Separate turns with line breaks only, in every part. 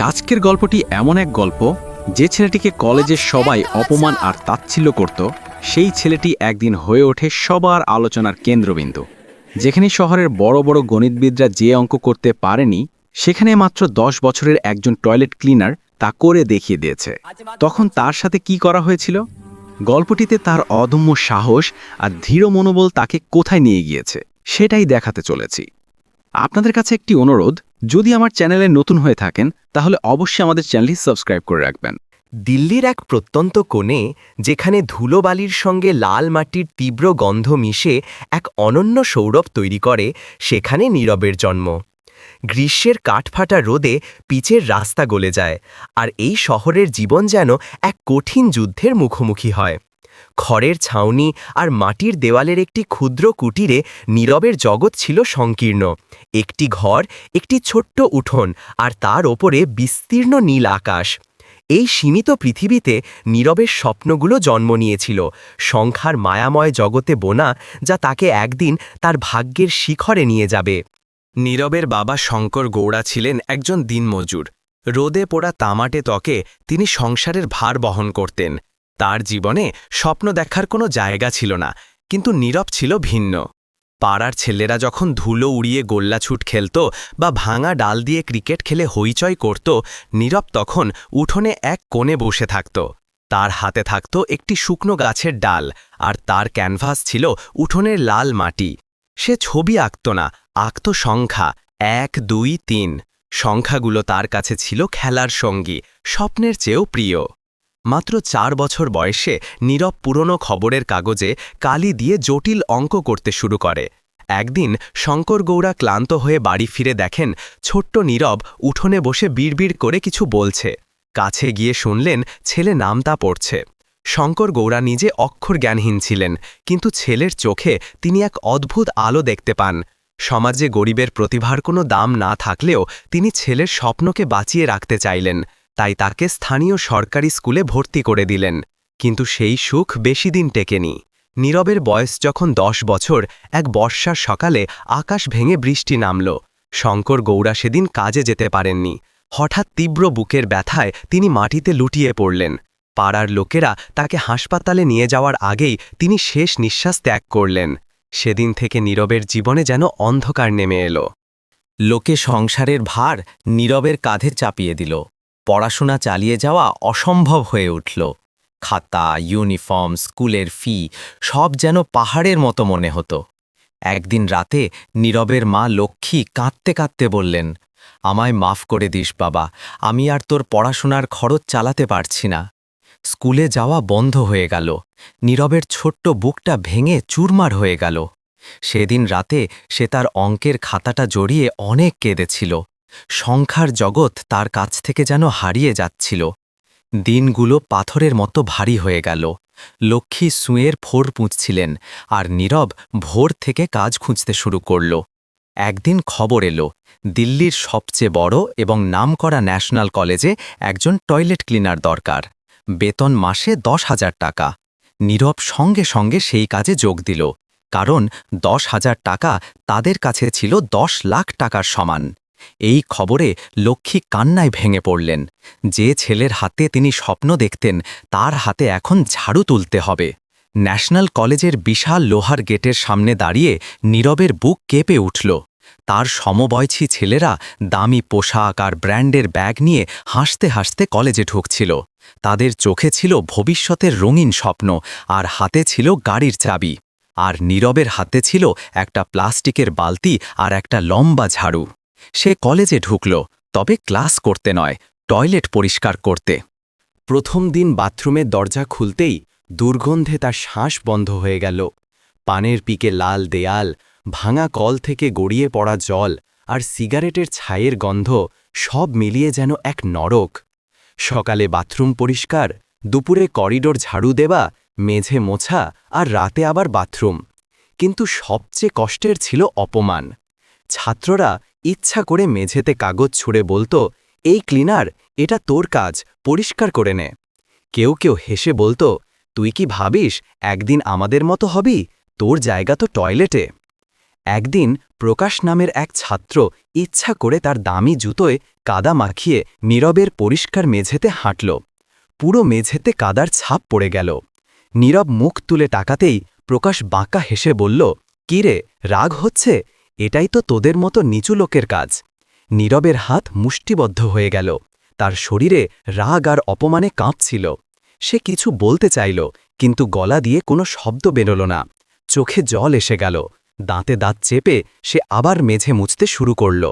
আজকের গল্পটি এমন এক গল্প যে ছেলেটিকে কলেজের সবাই অপমান আর তাচ্ছিল্য করত সেই ছেলেটি একদিন হয়ে ওঠে সবার আলোচনার কেন্দ্রবিন্দু। যেখানে শহরের বড় বড় গণিতবিদরা যে অঙ্ক করতে পারেনি সেখানে মাত্র দশ বছরের একজন টয়লেট ক্লিনার তা করে দেখিয়ে দিয়েছে। তখন তার সাথে কি করা হয়েছিল? গল্পটিতে তার অদম্য সাহস আর দৃঢ় মনোবল তাকে কোথায় নিয়ে গিয়েছে সেটাই দেখাতে চলেছি। আপনাদের কাছে একটি অনুরোধ যদি আমার চ্যানেলে নতুন হয়ে থাকেন, তাহলে অবশ্যই আমাদের চ্যানেলটি সাবস্ক্রাইব করে রাখবেন।
দিল্লির এক প্রত্যন্ত কোণে, যেখানে ধুলোবালির সঙ্গে লাল মাটির তীব্র গন্ধ মিশে এক অনন্য সৌরভ তৈরি করে, সেখানে নীরবের জন্ম। গ্রীষ্মের কাঠফাটা রোদে পিচের রাস্তা গলে যায়, আর এই শহরের জীবন যেন এক কঠিন যুদ্ধের মুখোমুখি হয়। খড়ের ছাউনি আর মাটির দেওয়ালের একটি ক্ষুদ্র কুটিরে নীরবের জগৎ ছিল সংকীর্ণ। একটি ঘর, একটি ছোট্ট উঠোন আর তার ওপরে বিস্তীর্ণ নীল আকাশ। এই সীমিত পৃথিবীতে নীরবের স্বপ্নগুলো জন্ম নিয়েছিল। সংখ্যার মায়াময় জগতে বোনা যা তাকে একদিন তার ভাগ্যের শিখরে নিয়ে যাবে। নীরবের বাবা শঙ্কর গৌড়া ছিলেন একজন দিনমজুর। রোদে পোড়া তামাটে ত্বকে তিনি সংসারের ভার বহন করতেন। তার জীবনে স্বপ্ন দেখার কোনো জায়গা ছিল না, কিন্তু নীরব ছিল ভিন্ন। পাড়ার ছেলেরা যখন ধুলো উড়িয়ে গোল্লাছুট খেলত বা ভাঙা ডাল দিয়ে ক্রিকেট খেলে হইচই করত, নীরব তখন উঠোনে এক কোণে বসে থাকত। তার হাতে থাকত একটি শুকনো গাছের ডাল আর তার ক্যানভাস ছিল উঠোনের লাল মাটি। সে ছবি আঁকত না, আঁকত সংখ্যা, এক, দুই, তিন। সংখ্যাগুলো তার কাছে ছিল খেলার সঙ্গী, স্বপ্নের চেয়েও প্রিয়। মাত্র চার বছর বয়সে নীরব পুরনো খবরের কাগজে কালি দিয়ে জটিল অঙ্ক করতে শুরু করে। একদিন শঙ্কর গৌড়া ক্লান্ত হয়ে বাড়ি ফিরে দেখেন ছোট্ট নীরব উঠোনে বসে বিড়বিড় করে কিছু বলছে। কাছে গিয়ে শুনলেন ছেলে নামতা পড়ছে। শঙ্কর গৌড়া নিজে অক্ষর জ্ঞানহীন ছিলেন, কিন্তু ছেলের চোখে তিনি এক অদ্ভুত আলো দেখতে পান। সমাজে গরিবের প্রতিভার কোনো দাম না থাকলেও তিনি ছেলের স্বপ্নকে বাঁচিয়ে রাখতে চাইলেন। তাই তাকে স্থানীয় সরকারি স্কুলে ভর্তি করে দিলেন। কিন্তু সেই সুখ বেশি দিন টেকেনি। নীরবের বয়স যখন দশ বছর, এক বর্ষার সকালে আকাশ ভেঙে বৃষ্টি নামল। শঙ্কর গৌড়া সেদিন কাজে যেতে পারেননি। হঠাৎ তীব্র বুকের ব্যথায় তিনি মাটিতে লুটিয়ে পড়লেন। পাড়ার লোকেরা তাকে হাসপাতালে নিয়ে যাওয়ার আগেই তিনি শেষ নিঃশ্বাস ত্যাগ করলেন। সেদিন থেকে নীরবের জীবনে যেন অন্ধকার নেমে এলো। লোকে সংসারের ভার নীরবের কাঁধে চাপিয়ে দিল। পড়াশোনা চালিয়ে যাওয়া অসম্ভব হয়ে উঠল। খাতা, ইউনিফর্ম, স্কুলের ফি, সব যেন পাহাড়ের মতো মনে হতো। একদিন রাতে নীরবের মা লক্ষ্মী কাঁদতে কাঁদতে বললেন, আমায় মাফ করে দিস বাবা, আমি আর তোর পড়াশোনার খরচ চালাতে পারছি না। স্কুলে যাওয়া বন্ধ হয়ে গেল, নীরবের ছোট্ট বুকটা ভেঙে চুরমার হয়ে গেল। সেদিন রাতে সে তার অঙ্কের খাতাটা জড়িয়ে অনেক কেঁদেছিল। সংখ্যার জগৎ তার কাছ থেকে যেন হারিয়ে যাচ্ছিল। দিনগুলো পাথরের মতো ভারী হয়ে গেল। লক্ষ্মী সুঁয়ের ফোর পুঁছছিলেন আর নীরব ভোর থেকে কাজ খুঁজতে শুরু করল। একদিন খবর এলো, দিল্লির সবচেয়ে বড় এবং নামকরা ন্যাশনাল কলেজে একজন টয়লেট ক্লিনার দরকার। বেতন মাসে দশ হাজার টাকা। নীরব সঙ্গে সঙ্গে সেই কাজে যোগ দিল, কারণ দশ হাজার টাকা তাদের কাছে ছিল দশ লাখ টাকার সমান। এই খবরে লক্ষ্মী কান্নায় ভেঙে পড়লেন। যে ছেলের হাতে তিনি স্বপ্ন দেখতেন, তার হাতে এখন ঝাড়ু তুলতে হবে। ন্যাশনাল কলেজের বিশাল লোহার গেটের সামনে দাঁড়িয়ে নীরবের বুক কেঁপে উঠল। তার সমবয়সী ছেলেরা দামি পোশাক আর ব্র্যান্ডের ব্যাগ নিয়ে হাসতে হাসতে কলেজে ঢুকছিল। তাদের চোখে ছিল ভবিষ্যতের রঙিন স্বপ্ন আর হাতে ছিল গাড়ির চাবি। আর নীরবের হাতে ছিল একটা প্লাস্টিকের বালতি আর একটা লম্বা ঝাড়ু। সে কলেজে ঢুকল, তবে ক্লাস করতে নয়, টয়লেট পরিষ্কার করতে। প্রথম দিন বাথরুমের দরজা খুলতেই দুর্গন্ধে তার শ্বাস বন্ধ হয়ে গেল। পানের পিকে লাল দেয়াল, ভাঙা কল থেকে গড়িয়ে পড়া জল আর সিগারেটের ছায়ের গন্ধ সব মিলিয়ে যেন এক নরক। সকালে বাথরুম পরিষ্কার, দুপুরে করিডোর ঝাড়ু দেওয়া, মেঝে মোছা আর রাতে আবার বাথরুম। কিন্তু সবচেয়ে কষ্টের ছিল অপমান। ছাত্ররা ইচ্ছা করে মেঝেতে কাগজ ছুঁড়ে বলতো, এই ক্লিনার, এটা তোর কাজ, পরিষ্কার করে নে। কেউ কেউ হেসে বলতো, তুই কি ভাবিস, একদিন আমাদের মতো হবি? তোর জায়গা তো টয়লেটে। একদিন প্রকাশ নামের এক ছাত্র ইচ্ছা করে তার দামি জুতোয় কাদা মাখিয়ে নীরবের পরিষ্কার মেঝেতে হাঁটল। পুরো মেঝেতে কাদার ছাপ পড়ে গেল। নীরব মুখ তুলে টাকাতেই প্রকাশ বাঁকা হেসে বলল কিরে রাগ হচ্ছে? এটাই তো তোদের মতো নিচু লোকের কাজ। নীরবের হাত মুষ্টিবদ্ধ হয়ে গেল। তার শরীরে রাগ আর অপমানে কাঁপছিল। সে কিছু বলতে চাইল, কিন্তু গলা দিয়ে কোনো শব্দ বেরোল না। চোখে জল এসে গেল। দাঁতে দাঁত চেপে সে আবার মেঝে মুছতে শুরু করল।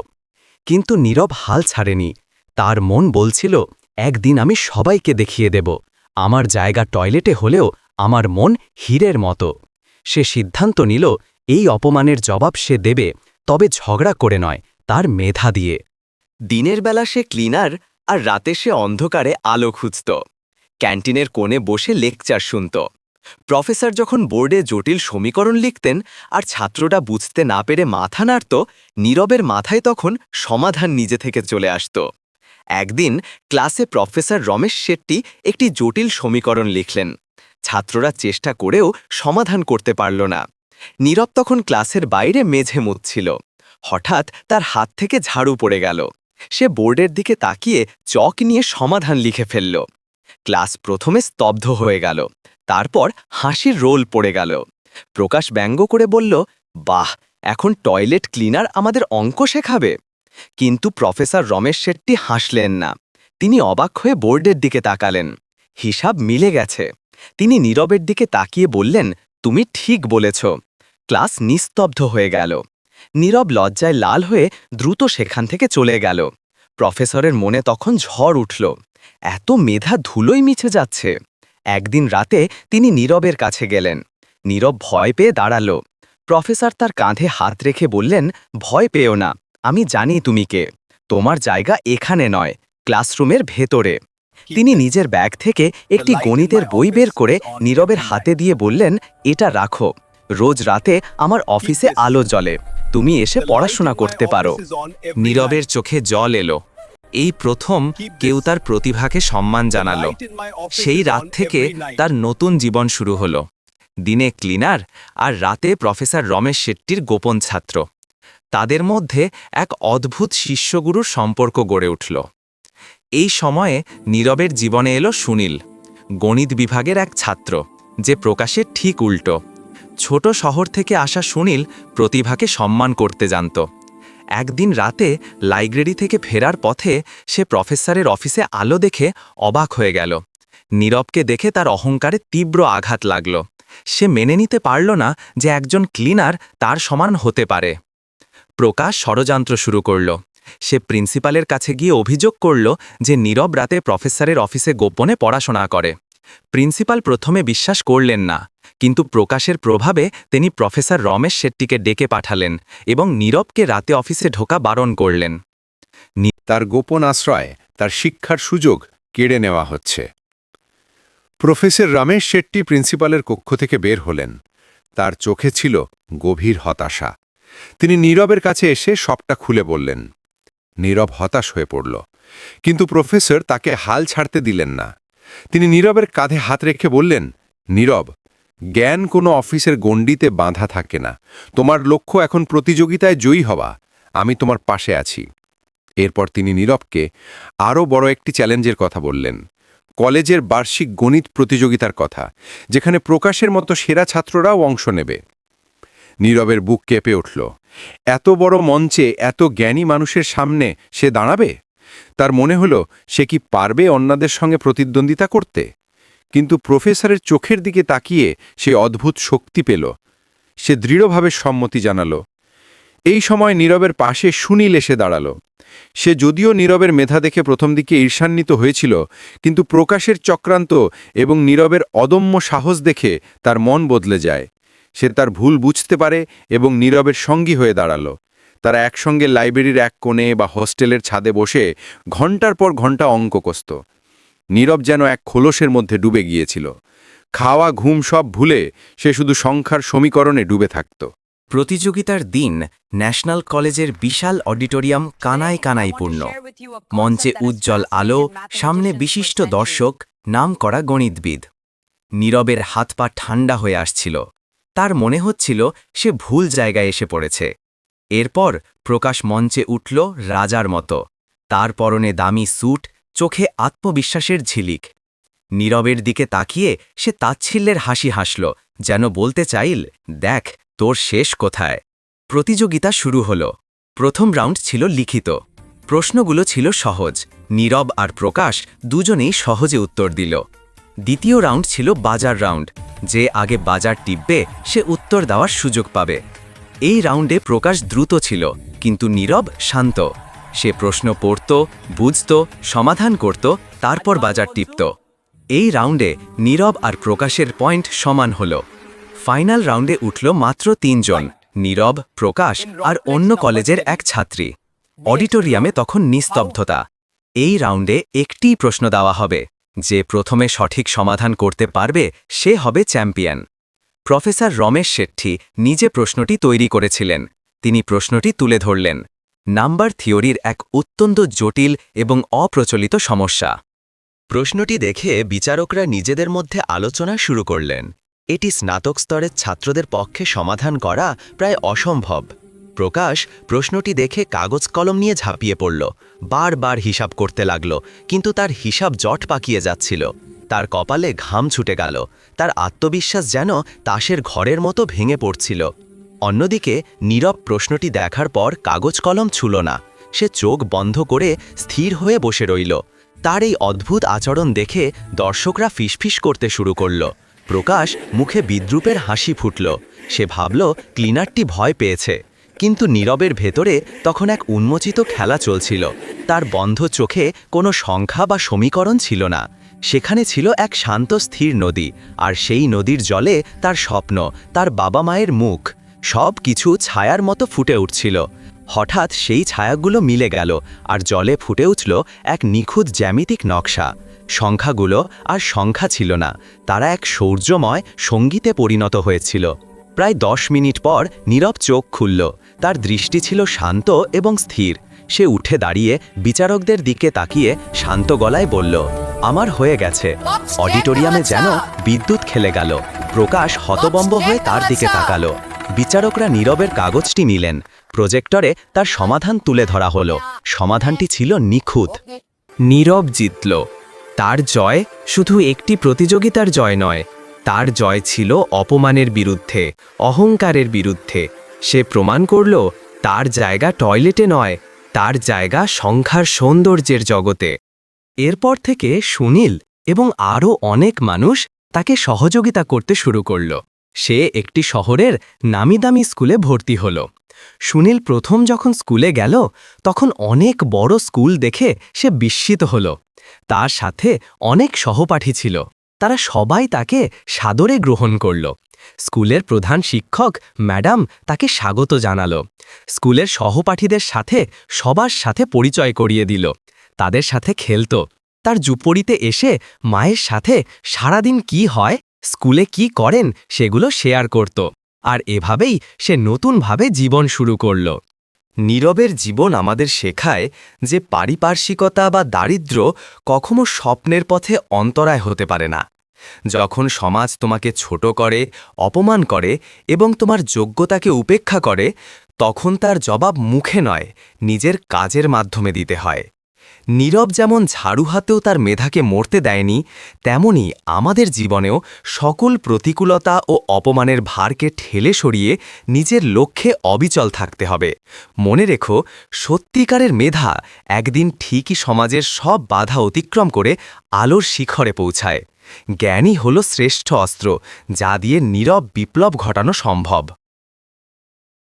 কিন্তু নীরব হাল ছাড়েনি। তার মন বলছিল, একদিন আমি সবাইকে দেখিয়ে দেব। আমার জায়গা টয়লেটে হলেও আমার মন হীরের মতো। সে সিদ্ধান্ত নিল এই অপমানের জবাব সে দেবে, তবে ঝগড়া করে নয়, তার মেধা দিয়ে। দিনের বেলা সে ক্লিনার আর রাতে সে অন্ধকারে আলো খুঁজত। ক্যান্টিনের কোণে বসে লেকচার শুনত। প্রফেসর যখন বোর্ডে জটিল সমীকরণ লিখতেন আর ছাত্রটা বুঝতে না পেরে মাথা নাড়ত, নীরবের মাথায় তখন সমাধান নিজে থেকে চলে আসত। একদিন ক্লাসে প্রফেসর রমেশ শেট্টি একটি জটিল সমীকরণ লিখলেন। ছাত্ররা চেষ্টা করেও সমাধান করতে পারল না। নীরব তখন ক্লাসের বাইরে মেঝে মুচ্ছিল হঠাৎ তার হাত থেকে ঝাড়ু পড়ে গেল। সে বোর্ডের দিকে তাকিয়ে চক নিয়ে সমাধান লিখে ফেলল। ক্লাস প্রথমে স্তব্ধ হয়ে গেল। তারপর হাসির রোল পড়ে গেল। প্রকাশ ব্যঙ্গ করে বলল, বাহ, এখন টয়লেট ক্লিনার আমাদের অঙ্ক শেখাবে। কিন্তু প্রফেসর রমেশ শেট্টি হাসলেন না। তিনি অবাক হয়ে বোর্ডের দিকে তাকালেন। হিসাব মিলে গেছে। তিনি নীরবের দিকে তাকিয়ে বললেন, তুমি ঠিক বলেছ। ক্লাস নিস্তব্ধ হয়ে গেল। নীরব লজ্জায় লাল হয়ে দ্রুত সেখান থেকে চলে গেল। প্রফেসরের মনে তখন ঝড় উঠল। এত মেধা ধুলোই মিছে যাচ্ছে। একদিন রাতে তিনি নীরবের কাছে গেলেন। নীরব ভয় পেয়ে দাঁড়াল। প্রফেসর তার কাঁধে হাত রেখে বললেন ভয় পেও না আমি জানি তুমি কে। তোমার জায়গা এখানে নয় ক্লাসরুমের ভেতরে। তিনি নিজের ব্যাগ থেকে একটি গণিতের বই বের করে নীরবের হাতে দিয়ে বললেন এটা রাখো। রোজ রাতে আমার অফিসে আলো জ্বলে। তুমি এসে পড়াশোনা করতে পারো। নীরবের চোখে জল এলো। এই প্রথম কেউ তার প্রতিভাকে সম্মান জানালো। সেই রাত থেকে তার নতুন জীবন শুরু হলো। দিনে ক্লিনার আর রাতে প্রফেসর রমেশ শেট্টির গোপন ছাত্র। তাদের মধ্যে এক অদ্ভুত শিষ্যগুরুর সম্পর্ক গড়ে উঠল। এই সময়ে নীরবের জীবনে এলো সুনীল গণিত বিভাগের এক ছাত্র যে প্রকাশের ঠিক উল্টো। ছোট শহর থেকে আসা সুনীল প্রতিভাকে সম্মান করতে জানত। একদিন রাতে লাইব্রেরি থেকে ফেরার পথে সে প্রফেসরের অফিসে আলো দেখে অবাক হয়ে গেল। নীরবকে দেখে তার অহংকারে তীব্র আঘাত লাগল। সে মেনে নিতে পারল না যে একজন ক্লিনার তার সমান হতে পারে। প্রকাশ ষড়যন্ত্র শুরু করল। সে প্রিন্সিপালের কাছে গিয়ে অভিযোগ করল যে নীরব রাতে প্রফেসরের অফিসে গোপনে পড়াশোনা করে। প্রিন্সিপাল প্রথমে বিশ্বাস করলেন না, কিন্তু প্রকাশের প্রভাবে তিনি প্রফেসর রমেশ শেট্টিকে ডেকে পাঠালেন এবং নীরবকে রাতে অফিসে ঢোকা বারণ করলেন।
তার গোপন আশ্রয়, তার শিক্ষার সুযোগ কেড়ে নেওয়া হচ্ছে। প্রফেসর রমেশ শেট্টি প্রিন্সিপালের কক্ষ থেকে বের হলেন। তার চোখে ছিল গভীর হতাশা। তিনি নীরবের কাছে এসে সবটা খুলে বললেন, নীরব হতাশ হয়ে পড়ল, কিন্তু প্রফেসর তাকে হাল ছাড়তে দিলেন না। তিনি নীরবের কাঁধে হাত রেখে বললেন, নীরব, জ্ঞান কোনো অফিসের গণ্ডিতে বাঁধা থাকে না। তোমার লক্ষ্য এখন প্রতিযোগিতায় জয়ী হওয়া। আমি তোমার পাশে আছি। এরপর তিনি নীরবকে আরও বড় একটি চ্যালেঞ্জের কথা বললেন, কলেজের বার্ষিক গণিত প্রতিযোগিতার কথা, যেখানে প্রকাশের মতো সেরা ছাত্ররাও অংশ নেবে। নীরবের বুক কেঁপে উঠল, এত বড় মঞ্চে এত জ্ঞানী মানুষের সামনে সে দাঁড়াবে? তার মনে হলো সে কি পারবে অন্যদের সঙ্গে প্রতিদ্বন্দ্বিতা করতে। কিন্তু প্রফেসরের চোখের দিকে তাকিয়ে সে অদ্ভুত শক্তি পেল। সে দৃঢ়ভাবে সম্মতি জানালো। এই সময় নীরবের পাশে সুনীল এসে দাঁড়াল। সে যদিও নীরবের মেধা দেখে প্রথম দিকে ঈর্ষান্বিত হয়েছিল, কিন্তু প্রকাশের চক্রান্ত এবং নীরবের অদম্য সাহস দেখে তার মন বদলে যায়। সে তার ভুল বুঝতে পারে এবং নীরবের সঙ্গী হয়ে দাঁড়াল। তারা একসঙ্গে লাইব্রেরির এক কোণে বা হোস্টেলের ছাদে বসে ঘণ্টার পর ঘণ্টা অঙ্ক কষত। নীরব যেন এক খোলসের মধ্যে ডুবে গিয়েছিল। খাওয়া, ঘুম সব ভুলে সে শুধু সংখ্যার সমীকরণে ডুবে থাকত।
প্রতিযোগিতার দিন ন্যাশনাল কলেজের বিশাল অডিটোরিয়াম কানায় কানায় পূর্ণ। মঞ্চে উজ্জ্বল আলো, সামনে বিশিষ্ট দর্শক নাম করা গণিতবিদ। নীরবের হাত পা ঠান্ডা হয়ে আসছিল। তার মনে হচ্ছিল সে ভুল জায়গায় এসে পড়েছে। এরপর প্রকাশ মঞ্চে উঠল রাজার মতো। তার পরনে দামি স্যুট, চোখে আত্মবিশ্বাসের ঝিলিক। নীরবের দিকে তাকিয়ে সে তাচ্ছিল্যের হাসি হাসল, যেন বলতে চাইল, দেখ, তোর শেষ কোথায়? প্রতিযোগিতা শুরু হল। প্রথম রাউন্ড ছিল লিখিত। প্রশ্নগুলো ছিল সহজ। নীরব আর প্রকাশ দুজনেই সহজে উত্তর দিল। দ্বিতীয় রাউন্ড ছিল বাজার রাউন্ড। যে আগে বাজার টিপবে, সে উত্তর দেওয়ার সুযোগ পাবে। এই রাউন্ডে প্রকাশ দ্রুত ছিল, কিন্তু নীরব শান্ত। সে প্রশ্ন পড়ত, বুঝত, সমাধান করত, তারপর বাজার টিপত। এই রাউন্ডে নীরব আর প্রকাশের পয়েন্ট সমান হল। ফাইনাল রাউন্ডে উঠল মাত্র তিনজন, নীরব, প্রকাশ আর অন্য কলেজের এক ছাত্রী। অডিটোরিয়ামে তখন নিস্তব্ধতা। এই রাউন্ডে একটিই প্রশ্ন দেওয়া হবে, যে প্রথমে সঠিক সমাধান করতে পারবে সে হবে চ্যাম্পিয়ন। প্রফেসর রমেশ শেট্টি নিজে প্রশ্নটি তৈরি করেছিলেন। তিনি প্রশ্নটি তুলে ধরলেন। নাম্বার থিওরির এক অত্যন্ত জটিল এবং অপ্রচলিত সমস্যা। প্রশ্নটি দেখে বিচারকরা নিজেদের মধ্যে আলোচনা শুরু করলেন। এটি স্নাতক স্তরের ছাত্রদের পক্ষে সমাধান করা প্রায় অসম্ভব। প্রকাশ প্রশ্নটি দেখে কাগজ কলম নিয়ে ঝাঁপিয়ে পড়ল, বারবার হিসাব করতে লাগল, কিন্তু তার হিসাব জট পাকিয়ে যাচ্ছিল। তার কপালে ঘাম ছুটে গেল। তার আত্মবিশ্বাস যেন তাসের ঘরের মতো ভেঙে পড়ছিল। অন্যদিকে নীরব প্রশ্নটি দেখার পর কাগজ কলম ছুল না। সে চোখ বন্ধ করে স্থির হয়ে বসে রইল। তার এই অদ্ভুত আচরণ দেখে দর্শকরা ফিসফিস করতে শুরু করল। প্রকাশ মুখে বিদ্রুপের হাসি ফুটল। সে ভাবল, ক্লিনারটি ভয় পেয়েছে। কিন্তু নীরবের ভেতরে তখন এক উন্মোচিত খেলা চলছিল। তার বন্ধ চোখে কোনো সংখ্যা বা সমীকরণ ছিল না। সেখানে ছিল এক শান্ত স্থির নদী, আর সেই নদীর জলে তার স্বপ্ন, তার বাবা মায়ের মুখ, সব কিছু ছায়ার মতো ফুটে উঠছিল। হঠাৎ সেই ছায়াগুলো মিলে গেল, আর জলে ফুটে উঠল এক নিখুঁত জ্যামিতিক নকশা। সংখ্যাগুলো আর সংখ্যা ছিল না, তারা এক সৌর্যময় সঙ্গীতে পরিণত হয়েছিল। প্রায় দশ মিনিট পর নীরব চোখ খুলল, তার দৃষ্টি ছিল শান্ত এবং স্থির। সে উঠে দাঁড়িয়ে বিচারকদের দিকে তাকিয়ে শান্ত গলায় বলল আমার হয়ে গেছে। অডিটোরিয়ামে যেন বিদ্যুৎ খেলে গেল। প্রকাশ হতবম্ব হয়ে তার দিকে তাকালো। বিচারকরা নীরবের কাগজটি নিলেন। প্রজেক্টরে তার সমাধান তুলে ধরা হলো। সমাধানটি ছিল নিখুঁত। নীরব জিতল। তার জয় শুধু একটি প্রতিযোগিতার জয় নয়। তার জয় ছিল অপমানের বিরুদ্ধে অহংকারের বিরুদ্ধে। সে প্রমাণ করল তার জায়গা টয়লেটে নয় তার জায়গা সংখ্যার সৌন্দর্যের জগতে। এরপর থেকে সুনীল এবং আরও অনেক মানুষ তাকে সহযোগিতা করতে শুরু করল। সে একটি শহরের নামিদামি স্কুলে ভর্তি হল। সুনীল প্রথম যখন স্কুলে গেল, তখন অনেক বড় স্কুল দেখে সে বিস্মিত হল। তার সাথে অনেক সহপাঠী ছিল। তারা সবাই তাকে সাদরে গ্রহণ করল। স্কুলের প্রধান শিক্ষক ম্যাডাম তাকে স্বাগত জানালো। স্কুলের সহপাঠীদের সাথে সবার সাথে পরিচয় করিয়ে দিল। তাদের সাথে খেলত। তার জুপড়িতে এসে মায়ের সাথে সারাদিন কি হয়, স্কুলে কি করেন সেগুলো শেয়ার করত। আর এভাবেই সে নতুনভাবে জীবন শুরু করল। নীরবের জীবন আমাদের শেখায় যে পারিপার্শ্বিকতা বা দারিদ্র কখনো স্বপ্নের পথে অন্তরায় হতে পারে না। যখন সমাজ তোমাকে ছোট করে, অপমান করে এবং তোমার যোগ্যতাকে উপেক্ষা করে, তখন তার জবাব মুখে নয়, নিজের কাজের মাধ্যমে দিতে হয়। নীরব যেমন ঝাড়ু হাতেও তার মেধাকে মরতে দেয়নি, তেমনি আমাদের জীবনেও সকল প্রতিকূলতা ও অপমানের ভারকে ঠেলে সরিয়ে নিজের লক্ষ্যে অবিচল থাকতে হবে। মনে রেখো, সত্যিকারের মেধা একদিন ঠিকই সমাজের সব বাধা অতিক্রম করে আলোর শিখরে পৌঁছায়। জ্ঞানই হল শ্রেষ্ঠ অস্ত্র যা দিয়ে নীরব বিপ্লব ঘটানো সম্ভব।